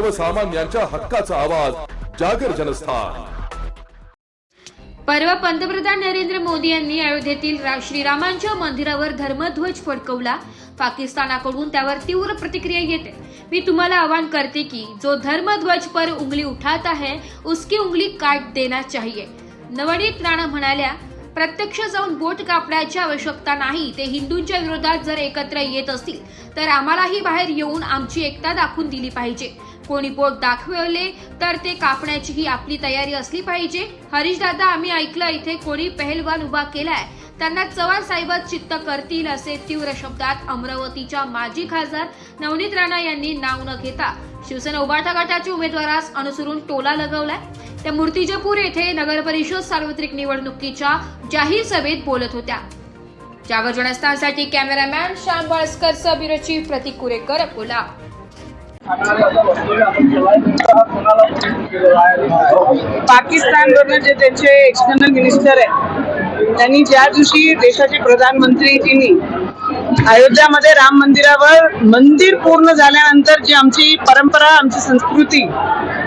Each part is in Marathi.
सर्वसामान्यांच्या हक्काचा आवाज जागर जनस्थान. परवा पंतप्रधान नरेंद्र मोदी यांनी अयोध्येतील श्रीरामांच्या मंदिरावर धर्मध्वज फडकवला. पाकिस्तानाकडून त्यावर तीव्र प्रतिक्रिया येते. मी तुम्हाला आवाहन करते की जो धर्मध्वज पर उंगली उठाता है उसकी उंगली काट देना चाहिए. नवनीत राणा म्हणाल्या प्रत्यक्ष जाऊन बोट कापण्याची आवश्यकता नाही. ते हिंदूंच्या विरोधात जर एकत्र येत असतील तर आम्हालाही बाहेर येऊन आमची एकता दाखवून दिली पाहिजे. कोणी बोट दाखवले तर ते कापण्याची ही आपली तयारी असली पाहिजे. हरीश दादा आम्ही ऐकलं इथे कोणी पहलवान उभा केलाय. त्यांना चव्हाण साहेबच चित्त करतील असे तीव्र शब्दात अमरावतीच्या माजी खासदार नवनीत राणा यांनी नाव न घेता शिवसेना उभाटा गटाच्या उमेदवारास अनुसरून टोला लगवलाय. त्या मूर्तिजापूर येथे नगरपरिषद सार्वत्रिक निवडणुकीच्या जाहीर सभेत बोलत होत्या. Jagar जनस्थानसाठी cameraman Shyam Balaskar bureau chief Pratik Kurekar Akola. पाकिस्तानवरनं जे त्यांचे एक्सटर्नल मिनिस्टर आहे त्यांनी ज्या दिवशी देशाचे प्रधानमंत्री तिन्ही अयोध्यामध्ये राम मंदिरावर मंदिर पूर्ण झाल्यानंतर जी आमची परंपरा आमची संस्कृती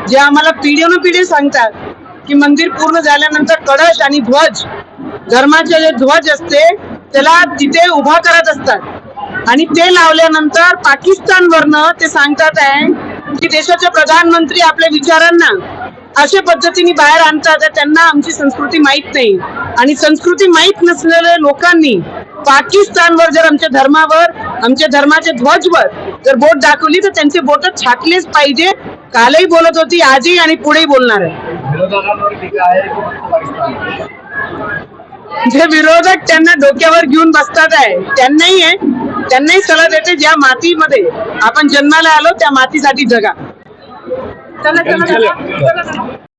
जे आम्हाला पिढीनं पिढी सांगतात की मंदिर पूर्ण झाल्यानंतर कळश आणि ध्वज धर्माचे जे ध्वज असते त्याला तिथे उभा करत असतात. आणि ते लावल्यानंतर पाकिस्तानवरनं ते सांगतात आहे की देशाचे प्रधानमंत्री आपल्या विचारांना अशा पद्धतीने बाहेर आणतात तर त्यांना आमची संस्कृती माहीत नाही. आणि संस्कृती माहीत नसलेल्या लोकांनी पाकिस्तानवर जर आमच्या धर्मावर आमच्या धर्माच्या ध्वजवर जर बोट दाखवली तर त्यांचे बोट छाटलेच पाहिजे कालही बोलत होती आजही आणि पुढेही बोलणार आहे. जे विरोधक त्यांना डोक्यावर घेऊन बसतात आहे त्यांनाही आहे त्यांनाही सल्ला देते ज्या मातीमध्ये आपण जन्माला आलो त्या मातीसाठी जगा. चला चला.